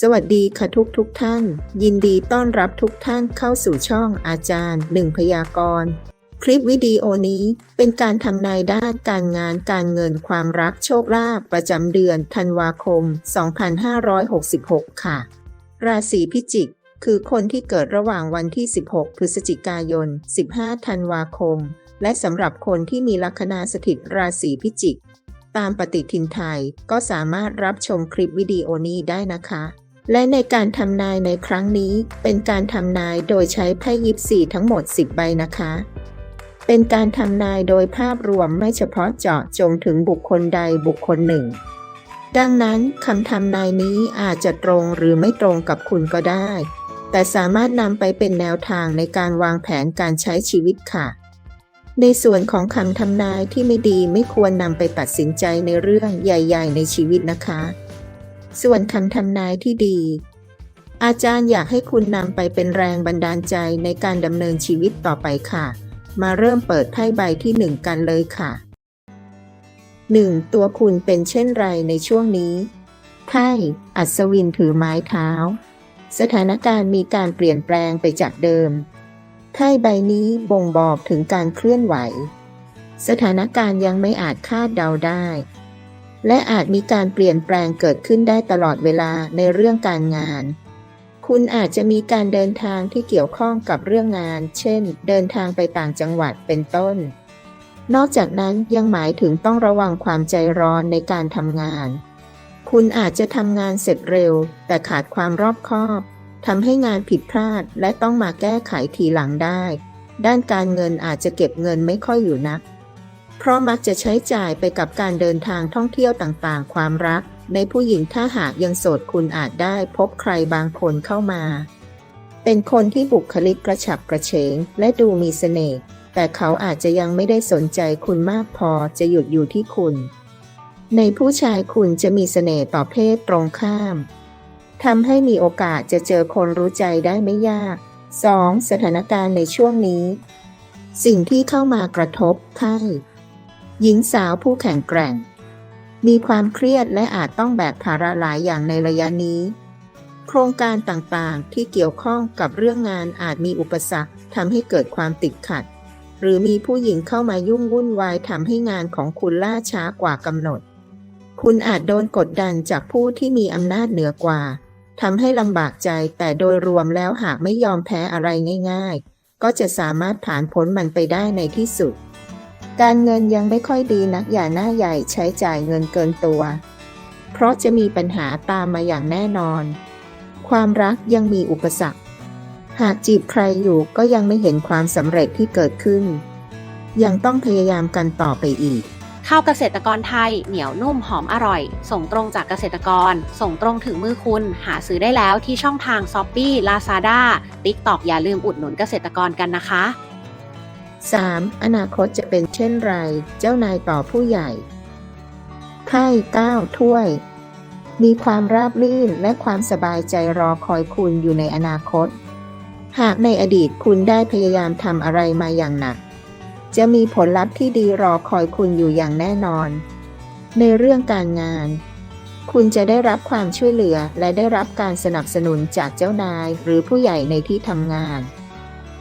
สวัสดีค่ะทุกทุกท่าน ยินดีต้อนรับทุกท่านเข้าสู่ช่องอาจารย์หนึ่งพยากรณ์คลิปวิดีโอนี้เป็นการทำนายด้านการงานการเงินความรักโชคลาภประจำเดือนธันวาคม 2566 ค่ะ ราศีพิจิกคือคนที่เกิดระหว่างวันที่ 16 พฤศจิกายน 15 ธันวาคม และสำหรับคนที่มีลัคนาสถิตราศีพิจิก ตามปฏิทินไทยก็สามารถรับชมคลิปวิดีโอนี้ได้นะคะ และในการทำนายในครั้งนี้เป็นการทำนายโดยใช้ไพ่ยิปซีทั้งหมด 10 ใบนะคะ เป็นการทำนายโดยภาพรวมไม่เฉพาะเจาะจงถึงบุคคลใดบุคคลหนึ่ง ดังนั้นคำทำนายนี้อาจจะตรงหรือไม่ตรงกับคุณก็ได้ แต่สามารถนำไปเป็นแนวทางในการวางแผนการใช้ชีวิตค่ะ ในส่วนของคำทำนายที่ไม่ดีไม่ควรนำไปตัดสินใจในเรื่องใหญ่ ๆ ในชีวิตนะคะ ส่วนคำทำนายที่ดี อาจารย์อยากให้คุณนำไปเป็นแรงบันดาลใจในการดำเนินชีวิตต่อไปค่ะ มาเริ่มเปิดไพ่ใบที่หนึ่งกันเลยค่ะ 1. ตัวคุณเป็นเช่นไรในช่วงนี้ไพ่อัศวินถือไม้เท้า สถานการณ์มีการเปลี่ยนแปลงไปจากเดิมไพ่ใบนี้บ่งบอกถึงการเคลื่อนไหว สถานการณ์ยังไม่อาจคาดเดาได้ และอาจมีการเปลี่ยนแปลงเกิดขึ้นได้ตลอดเวลาในเรื่องการงาน คุณอาจจะมีการเดินทางที่เกี่ยวข้องกับเรื่องงาน เช่น เดินทางไปต่างจังหวัดเป็นต้น นอกจากนั้นยังหมายถึงต้องระวังความใจร้อนในการทำงาน คุณอาจจะทำงานเสร็จเร็ว แต่ขาดความรอบคอบทำให้งานผิดพลาดและต้องมาแก้ไขทีหลังได้ ด้านการเงินอาจจะเก็บเงินไม่ค่อยอยู่นัก เพราะมักจะใช้จ่ายไปกับการเดินทางท่องเที่ยวต่างๆ ความรัก ในผู้หญิงถ้าหากยังโสดคุณอาจได้พบใครบางคนเข้ามา เป็นคนที่บุคลิกกระฉับกระเฉง และดูมีเสน่ห์แต่เขาอาจจะยังไม่ได้สนใจคุณมากพอจะหยุดอยู่ที่คุณ ในผู้ชายคุณจะมีเสน่ห์ต่อเพศตรงข้ามทำให้มีโอกาสจะเจอคนรู้ใจได้ไม่ยาก 2. สถานการณ์ในช่วงนี้ สิ่งที่เข้ามากระทบไพ่ หญิงสาวผู้แข็งแกร่ง มีความเครียดและอาจต้องแบกภาระหลายอย่างในระยะนี้ โครงการต่างๆที่เกี่ยวข้องกับเรื่องงานอาจมีอุปสรรคทำให้เกิดความติดขัด หรือมีผู้หญิงเข้ามายุ่งวุ่นวายทำให้งานของคุณล่าช้ากว่ากำหนด คุณอาจโดนกดดันจากผู้ที่มีอำนาจเหนือกว่าทำให้ลำบากใจแต่โดยรวมแล้วหากไม่ยอมแพ้อะไรง่าย ๆ ก็จะสามารถผ่านพ้นมันไปได้ในที่สุด การเงินยังไม่ค่อยดีนักอย่าหน้าใหญ่ใช้จ่ายเงินเกินตัว เพราะจะมีปัญหาตามมาอย่างแน่นอน ความรักยังมีอุปสรรค หากจีบใครอยู่ก็ยังไม่เห็นความสำเร็จที่เกิดขึ้น ยังต้องพยายามกันต่อไปอีก ข้าวเกษตรกรไทย เหนียวนุ่มหอมอร่อย ส่งตรงจากเกษตรกร ส่งตรงถึงมือคุณ หาซื้อได้แล้วที่ช่องทาง s h อ p e e Lazada TikTok อย่าลืมอุดหนุนเกษตรกรกันนะคะ 3. อนาคตจะเป็นเช่นไร เจ้านายต่อผู้ใหญ่ไพ่เก้าถ้วย มีความราบรื่นและความสบายใจรอคอยคุณอยู่ในอนาคต หากในอดีตคุณได้พยายามทำอะไรมาอย่างหนัก จะมีผลลัพธ์ที่ดีรอคอยคุณอยู่อย่างแน่นอน ในเรื่องการงาน คุณจะได้รับความช่วยเหลือและได้รับการสนับสนุนจากเจ้านายหรือผู้ใหญ่ในที่ทำงาน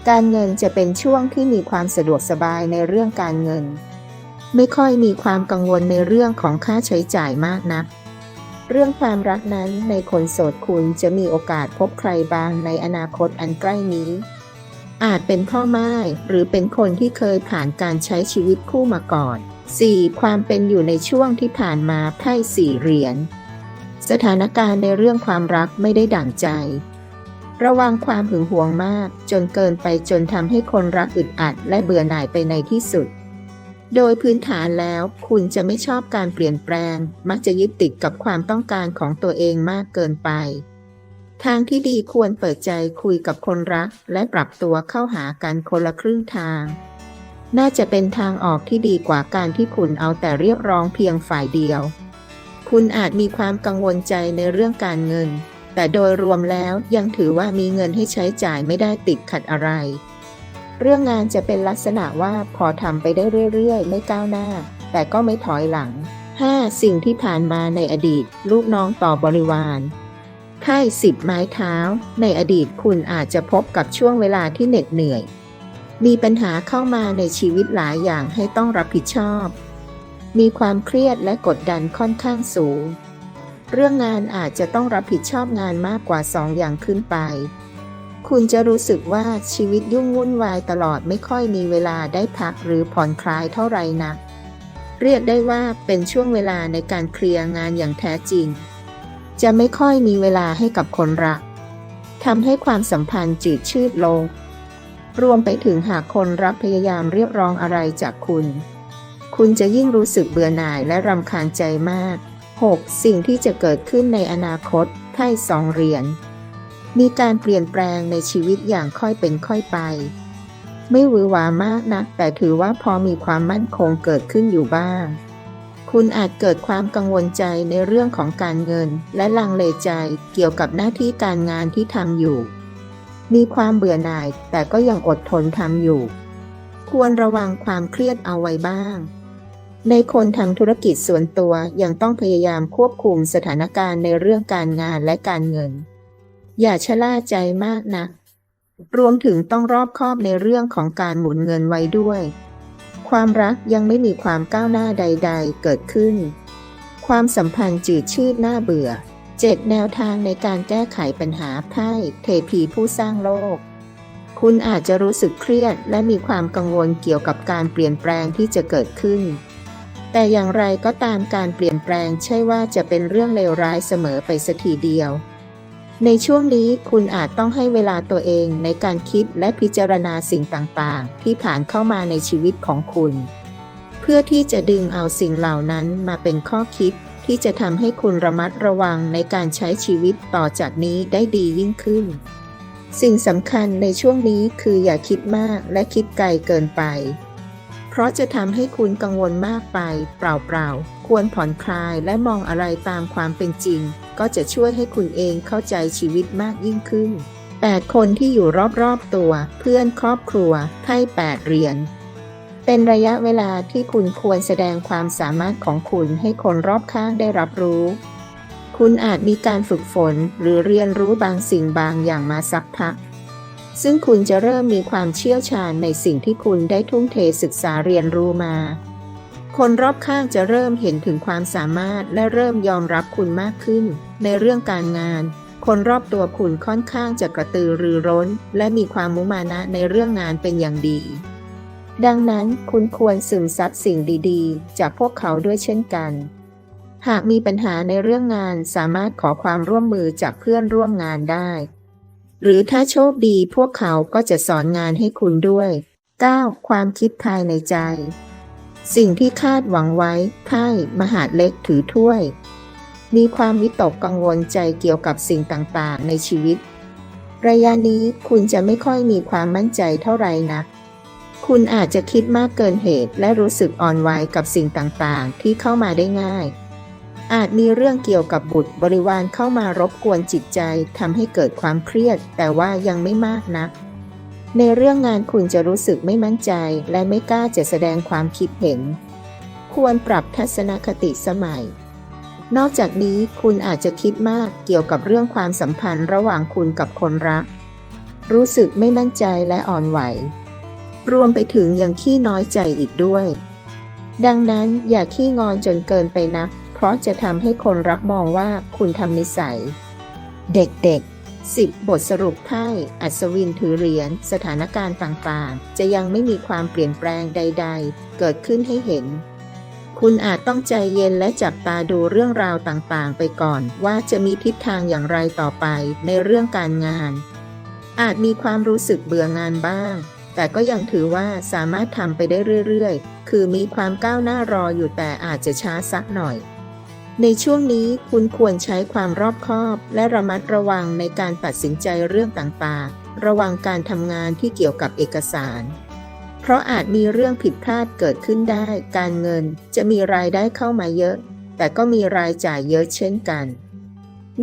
การเงินจะเป็นช่วงที่มีความสะดวกสบายในเรื่องการเงิน ไม่ค่อยมีความกังวลในเรื่องของค่าใช้จ่ายมากนัก เรื่องความรักนั้นในคนโสดคุณจะมีโอกาสพบใครบางในอนาคตอันใกล้นี้ อาจเป็นพ่อไม้หรือเป็นคนที่เคยผ่านการใช้ชีวิตคู่มาก่อน 4. ความเป็นอยู่ในช่วงที่ผ่านมาไพ่สี่เหรียญสถานการณ์ในเรื่องความรักไม่ได้ดั่งใจ ระวังความหึงหวงมาก จนเกินไปจนทำให้คนรักอึดอัดและเบื่อหน่ายไปในที่สุด โดยพื้นฐานแล้วคุณจะไม่ชอบการเปลี่ยนแปลง มักจะยึดติดกับความต้องการของตัวเองมากเกินไป ทางที่ดีควรเปิดใจคุยกับคนรัก และปรับตัวเข้าหากันคนละครึ่งทาง น่าจะเป็นทางออกที่ดีกว่าการที่คุณเอาแต่เรียกร้องเพียงฝ่ายเดียว คุณอาจมีความกังวลใจในเรื่องการเงิน แต่โดยรวมแล้วยังถือว่ามีเงินให้ใช้จ่ายไม่ได้ติดขัดอะไร เรื่องงานจะเป็นลักษณะว่าพอทำไปได้เรื่อยๆ ไม่ก้าวหน้า แต่ก็ไม่ถอยหลัง 5. สิ่งที่ผ่านมาในอดีต ลูกน้องต่อบริวารไพ่สิบไม้เท้า ในอดีตคุณอาจจะพบกับช่วงเวลาที่เหน็ดเหนื่อย มีปัญหาเข้ามาในชีวิตหลายอย่างให้ต้องรับผิดชอบ มีความเครียดและกดดันค่อนข้างสูง เรื่องงานอาจจะต้องรับผิดชอบงานมากกว่าสองอย่างขึ้นไป คุณจะรู้สึกว่าชีวิตยุ่งวุ่นวายตลอดไม่ค่อยมีเวลาได้พักหรือผ่อนคลายเท่าไหร่นัก เรียกได้ว่าเป็นช่วงเวลาในการเคลียร์งานอย่างแท้จริง จะไม่ค่อยมีเวลาให้กับคนรักทำให้ความสัมพันธ์จืดชืดลง รวมไปถึงหากคนรักพยายามเรียกร้องอะไรจากคุณ คุณจะยิ่งรู้สึกเบื่อหน่ายและรำคาญใจมาก 6. สิ่งที่จะเกิดขึ้นในอนาคตไพ่สองเหรียญมีการเปลี่ยนแปลงในชีวิตอย่างค่อยเป็นค่อยไป ไม่หวือหวามากนัก แต่ถือว่าพอมีความมั่นคงเกิดขึ้นอยู่บ้าง คุณอาจเกิดความกังวลใจในเรื่องของการเงิน และลังเลใจเกี่ยวกับหน้าที่การงานที่ทำอยู่ มีความเบื่อหน่ายแต่ก็ยังอดทนทำอยู่ ควรระวังความเครียดเอาไว้บ้าง ในคนทำธุรกิจส่วนตัวยังต้องพยายามควบคุมสถานการณ์ในเรื่องการงานและการเงิน อย่าชะล่าใจมากนะัก รวมถึงต้องรอบคอบในเรื่องของการหมุนเงินไว้ด้วย ความรักยังไม่มีความก้าวหน้าใด ๆ เกิดขึ้น ความสัมพันธ์จืดชืดน่าเบื่อเจ็ดแนวทางในการแก้ไขปัญหาไพ่เทพีผู้สร้างโลก คุณอาจจะรู้สึกเครียดและมีความกังวลเกี่ยวกับการเปลี่ยนแปลงที่จะเกิดขึ้น แต่อย่างไรก็ตามการเปลี่ยนแปลงใช่ว่าจะเป็นเรื่องเลวร้ายเสมอไปสักทีเดียว ในช่วงนี้คุณอาจต้องให้เวลาตัวเองในการคิดและพิจารณาสิ่งต่างๆ ที่ผ่านเข้ามาในชีวิตของคุณ เพื่อที่จะดึงเอาสิ่งเหล่านั้นมาเป็นข้อคิดที่จะทำให้คุณระมัดระวังในการใช้ชีวิตต่อจากนี้ได้ดียิ่งขึ้น สิ่งสำคัญในช่วงนี้คืออย่าคิดมากและคิดไกลเกินไป เพราะจะทำให้คุณกังวลมากไป เปล่าๆ ควรผ่อนคลายและมองอะไรตามความเป็นจริง ก็จะช่วยให้คุณเองเข้าใจชีวิตมากยิ่งขึ้น 8 คนที่อยู่รอบๆตัว เพื่อนครอบครัวไพ่8เรียญเป็นระยะเวลาที่คุณควรแสดงความสามารถของคุณให้คนรอบข้างได้รับรู้คุณอาจมีการฝึกฝนหรือเรียนรู้บางสิ่งบางอย่างมาสักพัก ซึ่งคุณจะเริ่มมีความเชี่ยวชาญในสิ่งที่คุณได้ทุ่มเทศึกษาเรียนรู้มา คนรอบข้างจะเริ่มเห็นถึงความสามารถและเริ่มยอมรับคุณมากขึ้น ในเรื่องการงาน คนรอบตัวคุณค่อนข้างจะกระตือรือร้น และมีความมุมานะในเรื่องงานเป็นอย่างดี ดังนั้นคุณควรซึมซับสิ่งดีๆ จากพวกเขาด้วยเช่นกัน หากมีปัญหาในเรื่องงานสามารถขอความร่วมมือจากเพื่อนร่วมงานได้ หรือถ้าโชคดีพวกเขาก็จะสอนงานให้คุณด้วย 9. ความคิดภายในใจ สิ่งที่คาดหวังไว้ไพ่มหาดเล็กถือถ้วย มีความวิตกกังวลใจเกี่ยวกับสิ่งต่างๆ ในชีวิต ระยะนี้คุณจะไม่ค่อยมีความมั่นใจเท่าไหร่นักคุณอาจจะคิดมากเกินเหตุและรู้สึกอ่อนไหวกับสิ่งต่างๆ ที่เข้ามาได้ง่าย อาจมีเรื่องเกี่ยวกับบุตรบริวารเข้ามารบกวนจิตใจทำให้เกิดความเครียด แต่ว่ายังไม่มากนัก ในเรื่องงานคุณจะรู้สึกไม่มั่นใจและไม่กล้าจะแสดงความคิดเห็น ควรปรับทัศนคติสมัย นอกจากนี้คุณอาจจะคิดมากเกี่ยวกับเรื่องความสัมพันธ์ระหว่างคุณกับคนรัก รู้สึกไม่มั่นใจและอ่อนไหว รวมไปถึงยังขี้น้อยใจอีกด้วย ดังนั้นอย่าขี้งอนจนเกินไปนัก ราะจะทำให้คนรักมองว่าคุณทำนิสัย เด็กๆ 10 บทสรุปไพ่อัศวินถือเหรียญสถานการณ์ต่างๆ จะยังไม่มีความเปลี่ยนแปลงใด ๆ เกิดขึ้นให้เห็น คุณอาจต้องใจเย็นและจับตาดูเรื่องราวต่างๆ ไปก่อน ว่าจะมีทิศทางอย่างไรต่อไปในเรื่องการงาน อาจมีความรู้สึกเบื่องานบ้างแต่ก็ยังถือว่าสามารถทำไปได้เรื่อย ๆ คือมีความก้าวหน้ารออยู่แต่อาจจะช้าสักหน่อย ในช่วงนี้คุณควรใช้ความรอบคอบ และระมัดระวังในการตัดสินใจเรื่องต่างๆ ระวังการทำงานที่เกี่ยวกับเอกสาร เพราะอาจมีเรื่องผิดพลาดเกิดขึ้นได้ การเงินจะมีรายได้เข้ามาเยอะ แต่ก็มีรายจ่ายเยอะเช่นกัน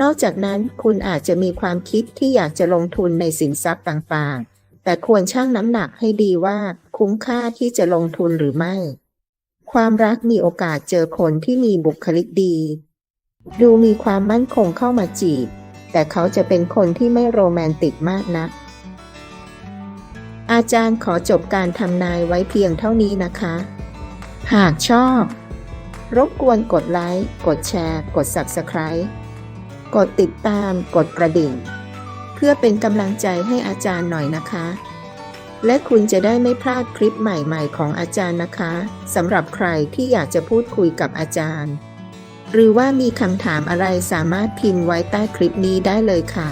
นอกจากนั้นคุณอาจจะมีความคิดที่อยากจะลงทุนในสินทรัพย์ต่างๆ แต่ควรชั่งน้ำหนักให้ดีว่าคุ้มค่าที่จะลงทุนหรือไม่ ความรักมีโอกาสเจอคนที่มีบุคลิกดี ดูมีความมั่นคงเข้ามาจีบ แต่เขาจะเป็นคนที่ไม่โรแมนติกมากนัก อาจารย์ขอจบการทำนายไว้เพียงเท่านี้นะคะ หากชอบ รบกวนกดไลค์ กดแชร์ กด Subscribe กดติดตาม กดกระดิ่ง เพื่อเป็นกำลังใจให้อาจารย์หน่อยนะคะ และคุณจะได้ไม่พลาดคลิปใหม่ๆ ของอาจารย์นะคะสำหรับใครที่อยากจะพูดคุยกับอาจารย์ หรือว่ามีคำถามอะไรสามารถพิมพ์ไว้ใต้คลิปนี้ได้เลยค่ะ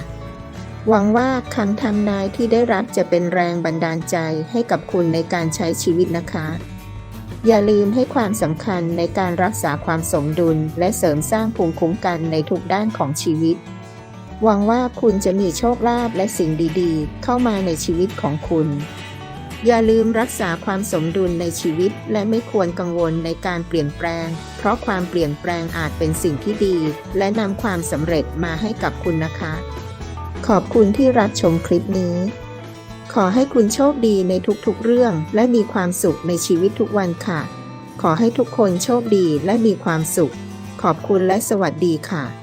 หวังว่าคำทำนายที่ได้รับจะเป็นแรงบันดาลใจให้กับคุณในการใช้ชีวิตนะคะ อย่าลืมให้ความสำคัญในการรักษาความสมดุล และเสริมสร้างภูมิคุ้มกันในทุกด้านของชีวิต หวังว่าคุณจะมีโชคลาภและสิ่งดีๆ เข้ามาในชีวิตของคุณ อย่าลืมรักษาความสมดุลในชีวิตและไม่ควรกังวลในการเปลี่ยนแปลง เพราะความเปลี่ยนแปลงอาจเป็นสิ่งที่ดี และนำความสำเร็จมาให้กับคุณนะคะ ขอบคุณที่รับชมคลิปนี้ ขอให้คุณโชคดีในทุกๆเรื่อง และมีความสุขในชีวิตทุกวันค่ะ ขอให้ทุกคนโชคดีและมีความสุข ขอบคุณและสวัสดีค่ะ